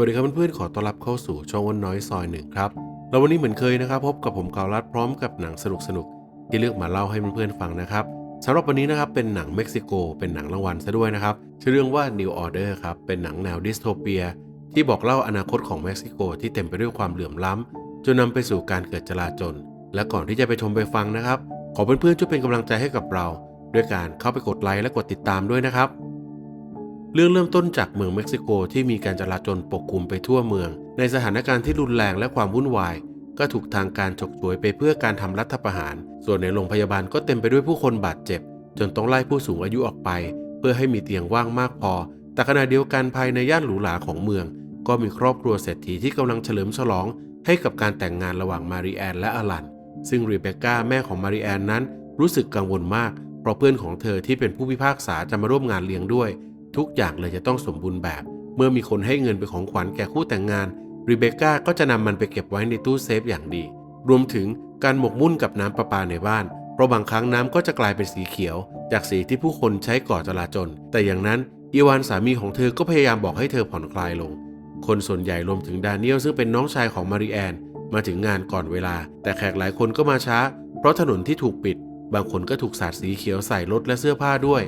วัสดีครับเพื่อนๆ ขอต้อนรับเข้าสู่ช่องวันน้อยซอยหนึ่งครับแล้ววันนี้เหมือนเคยนะครับ พบกับผมกาวรัดพร้อมกับหนังสนุกๆที่เลือกมาเล่าให้เพื่อนๆฟังนะครับสำหรับวันนี้นะครับเป็นหนังเม็กซิโก เป็นหนังรางวัลซะด้วยนะครับชื่อเรื่องว่า New Order ครับเป็นหนังแนวดิสโทเปีย ที่บอกเล่าอนาคตของเม็กซิโก ที่เต็มไปด้วยความเหลื่อมล้ำจนนำไปสู่การเกิดจลาจล และก่อนที่จะไปชมไปฟังนะครับ ขอเพื่อนๆช่วยเป็นกำลังใจให้กับเรา ด้วยการเข้าไปกดไลค์และกดติดตามด้วยนะครับ เรื่องเริ่มต้นจากเมืองเม็กซิโกที่มีการจลาจลปกคลุมไปทั่วเมือง ในสถานการณ์ที่รุนแรงและความวุ่นวาย ก็ถูกทางการฉกฉวยไปเพื่อการทำรัฐประหาร ส่วนในโรงพยาบาลก็เต็มไปด้วยผู้คนบาดเจ็บ จนต้องไล่ผู้สูงอายุออกไป เพื่อให้มีเตียงว่างมากพอ แต่ขณะเดียวกันภายในย่านหรูหราของเมือง ก็มีครอบครัวเศรษฐีที่กำลังเฉลิมฉลอง ให้กับการแต่งงานระหว่างมารีแอนและอลัน ซึ่งรีเบคก้าแม่ของมารีแอนนั้น รู้สึกกังวลมาก เพราะเพื่อนของเธอที่เป็นผู้พิพากษาจะมาร่วมงานเลี้ยงด้วย ทุกอย่างเลยจะต้องสมบูรณ์แบบ เมื่อมีคนให้เงินเป็นของขวัญแก่คู่แต่งงานรีเบคก้าก็จะนำมันไปเก็บไว้ในตู้เซฟอย่างดี รวมถึงการหมกมุ่นกับน้ำประปาในบ้าน เพราะบางครั้งน้ำก็จะกลายเป็นสีเขียว จากสีที่ผู้คนใช้ก่อจลาจล แต่อย่างนั้นอีวานสามีของเธอก็พยายามบอกให้เธอผ่อนคลายลง คนส่วนใหญ่รวมถึงดานิเอลซึ่งเป็นน้องชายของมาริแอน มาถึงงานก่อนเวลา แต่แขกหลายคนก็มาช้า เพราะถนนที่ถูกปิด บางคนก็ถูกสาดสีเขียวใส่รถและเสื้อผ้าด้วย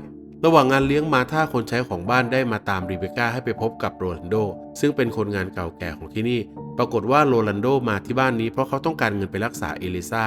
ระหว่างงานเลี้ยงมาท่าคนใช้ของบ้านได้มาตามรีเบคก้าให้ไปพบกับโรลันโด ซึ่งเป็นคนงานเก่าแก่ของที่นี่ ปรากฏว่าโรลันโดมาที่บ้านนี้เพราะเขาต้องการเงินไปรักษาเอลิซา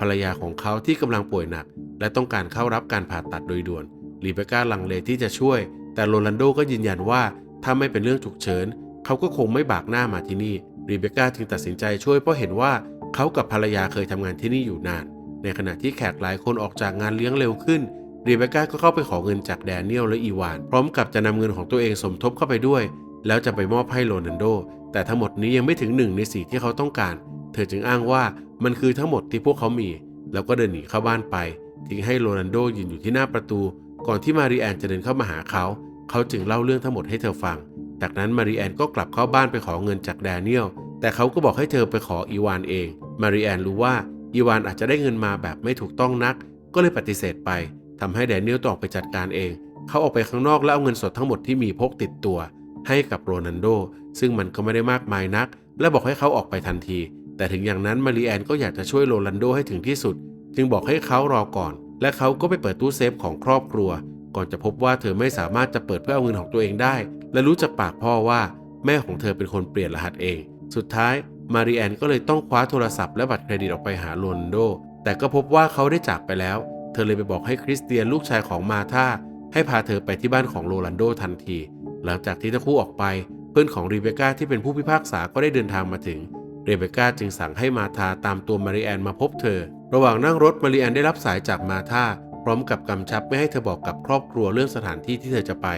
ภรรยาของเขาที่กำลังป่วยหนัก และต้องการเข้ารับการผ่าตัดโดยด่วนรีเบคก้าลังเลที่จะช่วย แต่โรลันโดก็ยืนยันว่าถ้าไม่เป็นเรื่องฉุกเฉินเขาก็คงไม่บากหน้ามาที่นี่รีเบคก้าจึงตัดสินใจช่วยเพราะเห็นว่าเขากับภรรยาเคยทำงานที่นี่อยู่นาน ในขณะที่แขกหลายคนออกจากงานเลี้ยงเร็วขึ้น รีเบคก้าก็เข้าไปขอเงินจากแดเนียลและอีวาน พร้อมกับจะนำเงินของตัวเองสมทบเข้าไปด้วย แล้วจะไปมอบให้โรนันโด แต่ทั้งหมดนี้ยังไม่ถึงหนึ่งในสิ่ที่เขาต้องการ เธอจึงอ้างว่ามันคือทั้งหมดที่พวกเขามี แล้วก็เดินหนีเข้าบ้านไป ทิ้งให้โรนันโดยืนอยู่ที่หน้าประตู ก่อนที่มารีแอนจะเดินเข้ามาหาเขา เขาจึงเล่าเรื่องทั้งหมดให้เธอฟัง จากนั้นมารีแอนก็กลับเข้าบ้านไปขอเงินจากแดเนียล แต่เขาก็บอกให้เธอไปขออีวานเอง มารีแอนรู้ว่าอีวานอาจจะได้เงินมาแบบไม่ถูกต้องนัก ก็เลยปฏิเสธไป ทำให้แดเนียลต้องออกไปจัดการเอง เขาออกไปข้างนอกแล้วเอาเงินสดทั้งหมดที่มีพกติดตัว ให้กับโรนันโด ซึ่งมันก็ไม่ได้มากมายนัก และบอกให้เขาออกไปทันที แต่ถึงอย่างนั้นมารีแอนก็อยากจะช่วยโรนันโดให้ถึงที่สุด จึงบอกให้เขารอก่อน และเขาก็ไปเปิดตู้เซฟของครอบครัว ก่อนจะพบว่าเธอไม่สามารถจะเปิดเพื่อเอาเงินของตัวเองได้ และรู้จากปากพ่อว่า แม่ของเธอเป็นคนเปลี่ยนรหัสเอง สุดท้ายมารีแอนก็เลยต้องคว้าโทรศัพท์และบัตรเครดิตออกไปหาโรนันโด แต่ก็พบว่าเขาได้จากไปแล้ว เธอเลยไปบอกให้คริสเตียนลูกชายของมาธาให้พาเธอไปที่บ้านของโรลันโดทันที หลังจากที่ทั้งคู่ออกไป เพื่อนของรีเบคก้าที่เป็นผู้พิพากษาก็ได้เดินทางมาถึง เรเบคก้าจึงสั่งให้มาธาตามตัวมาริแอนมาพบเธอ ระหว่างนั่งรถมาริแอนได้รับสายจากมาธาพร้อมกับกำชับไม่ให้เธอบอกกับครอบครัวเรื่องสถานที่ที่เธอจะไป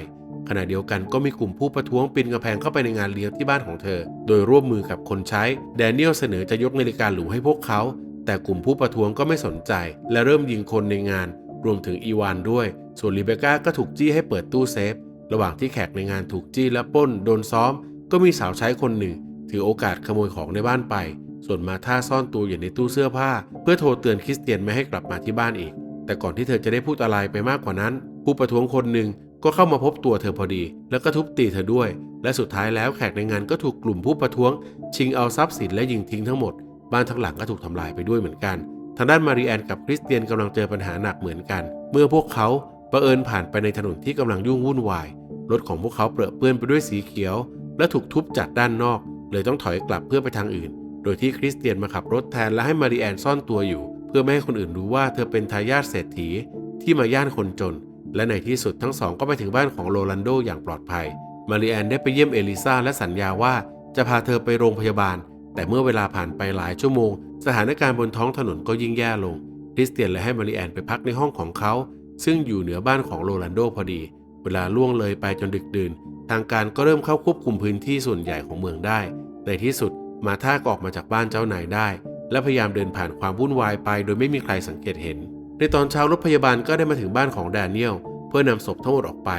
ขณะเดียวกันก็มีกลุ่มผู้ประท้วงปีนกำแพงเข้าไปในงานเลี้ยงที่บ้านของเธอ โดยร่วมมือกับคนใช้แดเนียลเสนอจะยกนาฬิกาหรูให้พวกเขา แต่กลุ่มผู้ประท้วงก็ไม่สนใจ และเริ่มยิงคนในงาน รวมถึงอีวานด้วย ส่วนรีเบคก้าก็ถูกจี้ให้เปิดตู้เซฟ ระหว่างที่แขกในงานถูกจี้และป้น โดนซ้อม ก็มีสาวใช้คนหนึ่ง ถือโอกาสขโมยของในบ้านไป ส่วนมาท่าซ่อนตัวอยู่ในตู้เสื้อผ้า เพื่อโทรเตือนคริสเตียนไม่ให้กลับมาที่บ้านอีก แต่ก่อนที่เธอจะได้พูดอะไรไปมากกว่านั้น ผู้ประท้วงคนหนึ่งก็เข้ามาพบตัวเธอพอดี แล้วก็ทุบตีเธอด้วย และสุดท้ายแล้วแขกในงานก็ถูกกลุ่มผู้ประท้วง ชิงเอาทรัพย์สินและยิงทิ้งทั้งหมด บ้านทั้งหลังก็ถูกทำลายไปด้วยเหมือนกัน ทางด้านมารีแอนกับคริสเตียนกำลังเจอปัญหาหนักเหมือนกัน เมื่อพวกเขาประเอิญผ่านไปในถนนที่กำลังยุ่งวุ่นวาย รถของพวกเขาเปรอะเปื้อนไปด้วยสีเขียว และถูกทุบจากด้านนอก เลยต้องถอยกลับเพื่อไปทางอื่น โดยที่คริสเตียนมาขับรถแทนและให้มารีแอนซ่อนตัวอยู่ เพื่อไม่ให้คนอื่นรู้ว่าเธอเป็นทายาทเศรษฐีที่มาย่านคนจน และในที่สุดทั้งสองก็ไปถึงบ้านของโรลันโดอย่างปลอดภัย มารีแอนได้ไปเยี่ยมเอลิซาและสัญญาว่าจะพาเธอไปโรงพยาบาล แต่เมื่อเวลาผ่านไปหลายชั่วโมง สถานการณ์บนท้องถนนก็ยิ่งแย่ลง คริสเตียนเลยให้มารีแอนไปพักในห้องของเขา ซึ่งอยู่เหนือบ้านของโรลันโดพอดี เวลาล่วงเลยไปจนดึกดื่น ทางการก็เริ่มเข้าควบคุมพื้นที่ส่วนใหญ่ของเมืองได้ ในที่สุดมาท่าก็ออกมาจากบ้านเจ้านายได้ และพยายามเดินผ่านความวุ่นวายไป โดยไม่มีใครสังเกตเห็น ในตอนเช้ารถพยาบาลก็ได้มาถึงบ้านของแดเนียลเพื่อนำศพทั้งหมดออกไป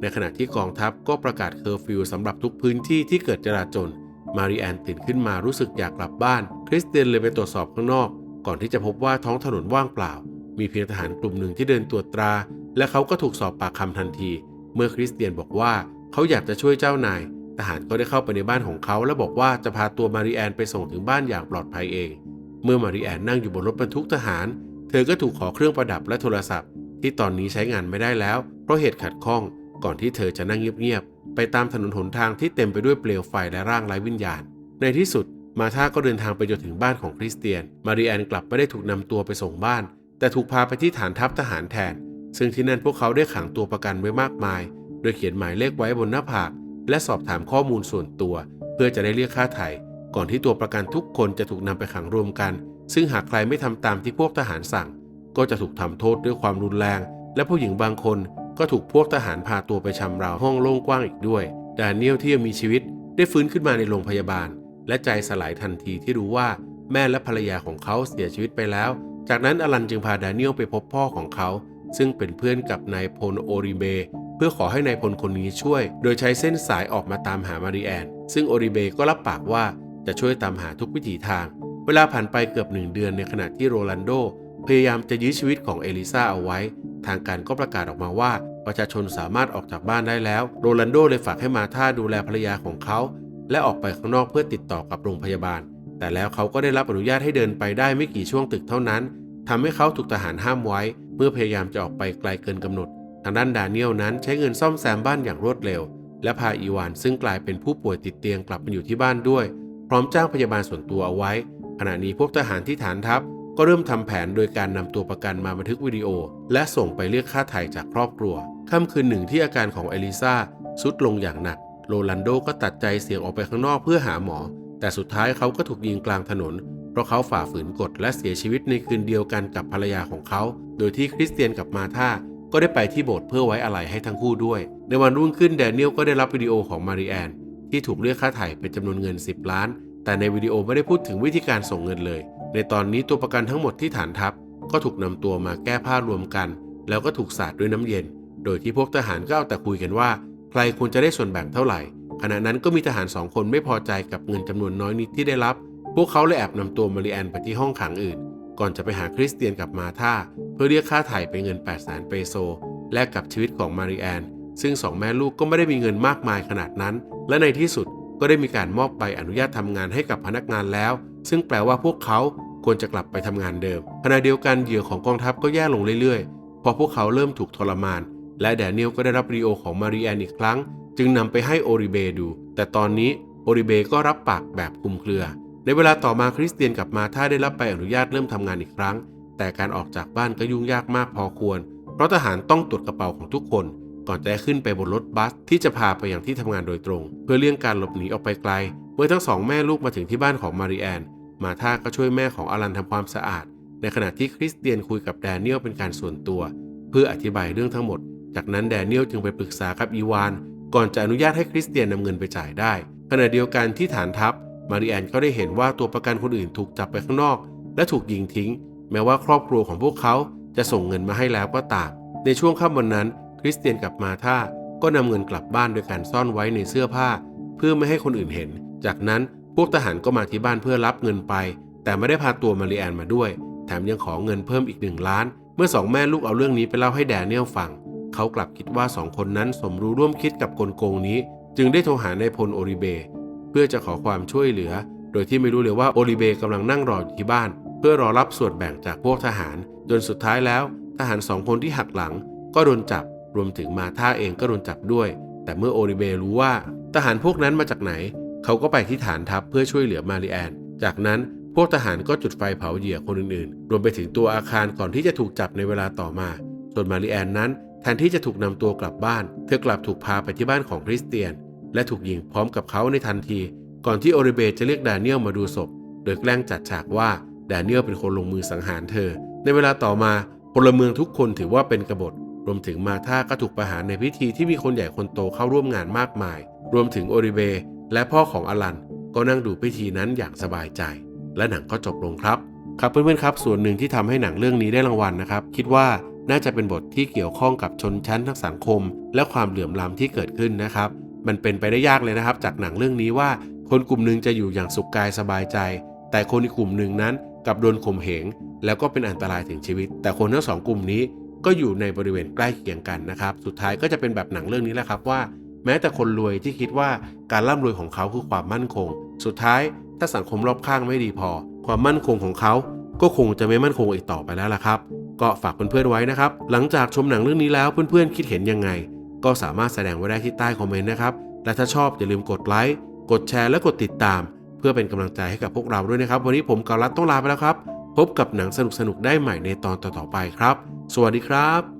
ในขณะที่กองทัพก็ประกาศเคอร์ฟิวสำหรับทุกพื้นที่ที่เกิดจราจน มารีแอนตื่นขึ้นมารู้สึกอยากกลับบ้าน คริสเตียนเลยไปตรวจสอบข้างนอก ก่อนที่จะพบว่าท้องถนนว่างเปล่า มีเพียงทหารกลุ่มหนึ่งที่เดินตรวจตรา และเขาก็ถูกสอบปากคำทันที เมื่อคริสเตียนบอกว่าเขาอยากจะช่วยเจ้านาย ทหารก็ได้เข้าไปในบ้านของเขา และบอกว่าจะพาตัวมาริแอนไปส่งถึงบ้านอย่างปลอดภัยเอง เมื่อมาริแอนนั่งอยู่บนรถบรรทุกทหาร เธอก็ถูกขอเครื่องประดับและโทรศัพท์ ที่ตอนนี้ใช้งานไม่ได้แล้ว เพราะเหตุขัดข้อง ก่อนที่เธอจะนั่งเงียบๆ ไปตามถนนหนทางที่เต็มไปด้วยเปลวไฟและร่างไร้วิญญาณ ในที่สุดมาธาก็เดินทางไปจนถึงบ้านของคริสเตียน มาริแอนกลับไม่ได้ถูกนำตัวไปส่งบ้าน แต่ถูกพาไปที่ฐานทัพทหารแทน ซึ่งที่นั่นพวกเขาได้ขังตัวประกันไว้มากมาย โดยเขียนหมายเลขไว้บนหน้าผาก และสอบถามข้อมูลส่วนตัว เพื่อจะได้เรียกค่าไถ่ก่อนที่ตัวประกันทุกคนจะถูกนำไปขังรวมกัน ซึ่งหากใครไม่ทำตามที่พวกทหารสั่ง ก็จะถูกทำโทษด้วยความรุนแรง และผู้หญิงบางคน ก็ถูกพวกทหารพาตัวไปชำเราห้องโล่งกว้างอีกด้วยดาเนียลที่ยังมีชีวิตได้ฟื้นขึ้นมาในโรงพยาบาล และใจสลายทันทีที่รู้ว่าแม่และภรรยาของเขาเสียชีวิตไปแล้ว จากนั้นอลันจึงพาดาเนียลไปพบพ่อของเขา ซึ่งเป็นเพื่อนกับนายพลโอริเบเพื่อขอให้นายพลคนนี้ช่วย โดยใช้เส้นสายออกมาตามหามาริแอน ซึ่งโอริเบก็รับปากว่าจะช่วยตามหาทุกวิถีทาง เวลาผ่านไปเกือบหนึ่งเดือนในขณะที่โรลันโดพยายามจะยื้อชีวิตของเอลิซาเอาไว้ ทางการก็ประกาศออกมาว่า ประชาชนสามารถออกจากบ้านได้แล้ว โรลันโดเลยฝากให้มาธาดูแลภรรยาของเขา และออกไปข้างนอกเพื่อติดต่อกับโรงพยาบาล แต่แล้วเขาก็ได้รับอนุญาตให้เดินไปได้ไม่กี่ช่วงตึกเท่านั้นทำให้เขาถูกทหารห้ามไว้ เมื่อพยายามจะออกไปไกลเกินกำหนด ทางด้านดาเนียลนั้นใช้เงินซ่อมแซมบ้านอย่างรวดเร็ว และพาอีวานซึ่งกลายเป็นผู้ป่วยติดเตียงกลับมาอยู่ที่บ้านด้วย พร้อมจ้างพยาบาลส่วนตัวเอาไว้ ขณะนี้พวกทหารที่ฐานทัพ ก็เริ่มทำแผนโดยการนำตัวประกันมาบันทึกวิดีโอ และส่งไปเรียกค่าไถ่จากครอบครัว ค่ำคืนหนึ่งที่อาการของเอลิซาสุดลงอย่างหนัก โรลันโดก็ตัดใจเสี่ยงออกไปข้างนอกเพื่อหาหมอ แต่สุดท้ายเขาก็ถูกยิงกลางถนน เพราะเขาฝ่าฝืนกฎและเสียชีวิตในคืนเดียวกันกับภรรยาของเขา โดยที่คริสเตียนกับมาธาก็ได้ไปที่โบสถ์เพื่อไว้อาลัยให้ทั้งคู่ด้วย ในวันรุ่งขึ้นแดเนียลก็ได้รับวิดีโอของมาริแอนที่ถูกเรียกค่าไถ่เป็นจำนวนเงิน 10 ล้าน แต่ในวิดีโอไม่ได้พูดถึงวิธีการส่งเงินเลย ในตอนนี้ตัวประกันทั้งหมดที่ฐานทัพก็ถูกนำตัวมาแก้ผ้ารวมกัน แล้วก็ถูกสาดด้วยน้ำเย็น โดยที่พวกทหารก็เอาแต่คุยกันว่า ใครควรจะได้ส่วนแบ่งเท่าไหร่ ขณะนั้นก็มีทหารสองคนไม่พอใจกับเงินจำนวนน้อยนิดที่ได้รับ พวกเขาเลยแอบนำตัวมาริแอนไปที่ห้องขังอื่น ก่อนจะไปหาคริสเตียนกับมาธาเพื่อเรียกค่าไถ่เป็นเงิน8 0 0 0 0 0เปโซแลกกับชีวิตของมาริแอน ซึ่งสองแม่ลูกก็ไม่ได้มีเงินมากมายขนาดนั้น และในที่สุดก็ได้มีการมอบใบอนุญาตทำงานให้กับพนักงานแล้ว ซึ่งแปลว่าพวกเขาควรจะกลับไปทำงานเดิมขณะเดียวกันเหยื่อของกองทัพก็แย่ลงเรื่อยๆ พอพวกเขาเริ่มถูกทรมาน และแดเนียลก็ได้รับวิดีโอของมาริแอนอีกครั้ง จึงนำไปให้โอริเบดู แต่ตอนนี้โอริเบก็รับปากแบบคุมเครือ ในเวลาต่อมาคริสเตียนกับมาธาได้รับใบอนุญาตเริ่มทำงานอีกครั้ง แต่การออกจากบ้านก็ยุ่งยากมากพอควร เพราะทหารต้องตรวจกระเป๋าของทุกคน ก่อนจะขึ้นไปบนรถบัสที่จะพาไปยังที่ทำงานโดยตรง เพื่อเลี่ยงการหลบหนีออกไปไกล เมื่อทั้งสองแม่ลูกมาถึงที่บ้านของมาริแอน มาธาก็ช่วยแม่ของอลันทำความสะอาด ในขณะที่คริสเตียนคุยกับแดเนียลเป็นการส่วนตัว เพื่ออธิบายเรื่องทั้งหมด จากนั้นแดเนียลจึงไปปรึกษากับอีวาน ก่อนจะอนุญาตให้คริสเตียนนำเงินไปจ่ายได้ ขณะเดียวกันที่ฐานทัพ มาริแอนก็ได้เห็นว่าตัวประกันคนอื่นถูกจับไปข้างนอก และถูกยิงทิ้ง แม้ว่าครอบครัวของพวกเขาจะส่งเงินมาให้แล้วก็ตาม ในช่วงค่ำวันนั้น คริสเตียนกับมาธาก็นำเงินกลับบ้านโดยการซ่อนไว้ในเสื้อผ้า เพื่อไม่ให้คนอื่นเห็น จากนั้นพวกทหารก็มาที่บ้านเพื่อรับเงินไป แต่ไม่ได้พาตัวมาริแอนมาด้วย แถมยังขอเงินเพิ่มอีกหนึ่งล้าน เมื่อสองแม่ลูกเอาเรื่องนี้ไปเล่าให้แดเนียลฟัง เขากลับคิดว่าสองคนนั้นสมรู้ร่วมคิดกับกลโกงนี้ จึงได้โทรหานายพลโอริเบ เพื่อจะขอความช่วยเหลือ โดยที่ไม่รู้เลยว่าโอริเบกำลังนั่งรออยู่ที่บ้าน เพื่อรอรับส่วนแบ่งจากพวกทหาร จนสุดท้ายแล้ว ทหารสองคนที่หักหลัง ก็โดนจับรวมถึงมาท่าเองก็โดนจับด้วย แต่เมื่อโอริเบรู้ว่าทหารพวกนั้นมาจากไหน เขาก็ไปที่ฐานทัพเพื่อช่วยเหลือมาริแอน จากนั้นพวกทหารก็จุดไฟเผาเหยื่อคนอื่นๆ รวมไปถึงตัวอาคารก่อนที่จะถูกจับในเวลาต่อมา ส่วนมาริแอนนั้น แทนที่จะถูกนำตัวกลับบ้าน เธอกลับถูกพาไปที่บ้านของคริสเตียน และถูกยิงพร้อมกับเขาในทันที ก่อนที่โอริเบจะเรียกแดเนียลมาดูศพ โดยแกล้งจัดฉากว่าแดเนียลเป็นคนลงมือสังหารเธอ ในเวลาต่อมาพลเมืองทุกคนถือว่าเป็นกบฏ รวมถึงมาธาก็ถูกประหารในพิธีที่มีคนใหญ่คนโตเข้าร่วมงานมากมาย รวมถึงโอริเบ และพ่อของอลันก็นั่งดูพิธีนั้นอย่างสบายใจ และหนังก็จบลงครับ ครับเพื่อนๆครับส่วนหนึ่งที่ทำให้หนังเรื่องนี้ได้รางวัลนะครับ คิดว่าน่าจะเป็นบทที่เกี่ยวข้องกับชนชั้นทางสังคม และความเหลื่อมล้ำที่เกิดขึ้นนะครับ มันเป็นไปได้ยากเลยนะครับ จากหนังเรื่องนี้ว่าคนกลุ่มหนึ่งจะอยู่อย่างสุขกายสบายใจ แต่คนอีกกลุ่มหนึ่งนั้นกลับโดนข่มเหงแล้วก็เป็นอันตรายถึงชีวิต แต่คนทั้งสองกลุ่มนี้ก็อยู่ในบริเวณใกล้เคียงกันนะครับ สุดท้ายก็จะเป็นแบบหนังเรื่องนี้แหละครับว่า แม้แต่คนรวยที่คิดว่าการร่ำรวยของเขาคือความมั่นคง สุดท้ายถ้าสังคมรอบข้างไม่ดีพอ ความมั่นคงของเขา ก็คงจะไม่มั่นคงอีกต่อไปแล้วล่ะครับ ก็ฝากเพื่อนๆไว้นะครับ หลังจากชมหนังเรื่องนี้แล้วเพื่อนๆคิดเห็นยังไง ก็สามารถแสดงไว้ได้ที่ใต้คอมเมนต์นะครับ และถ้าชอบอย่าลืมกดไลค์กดแชร์และกดติดตาม เพื่อเป็นกำลังใจให้กับพวกเราด้วยนะครับ วันนี้ผมกาลัดต้องลาไปแล้วครับ พบกับหนังสนุกๆได้ใหม่ในตอนต่อๆไปครับ สวัสดีครับ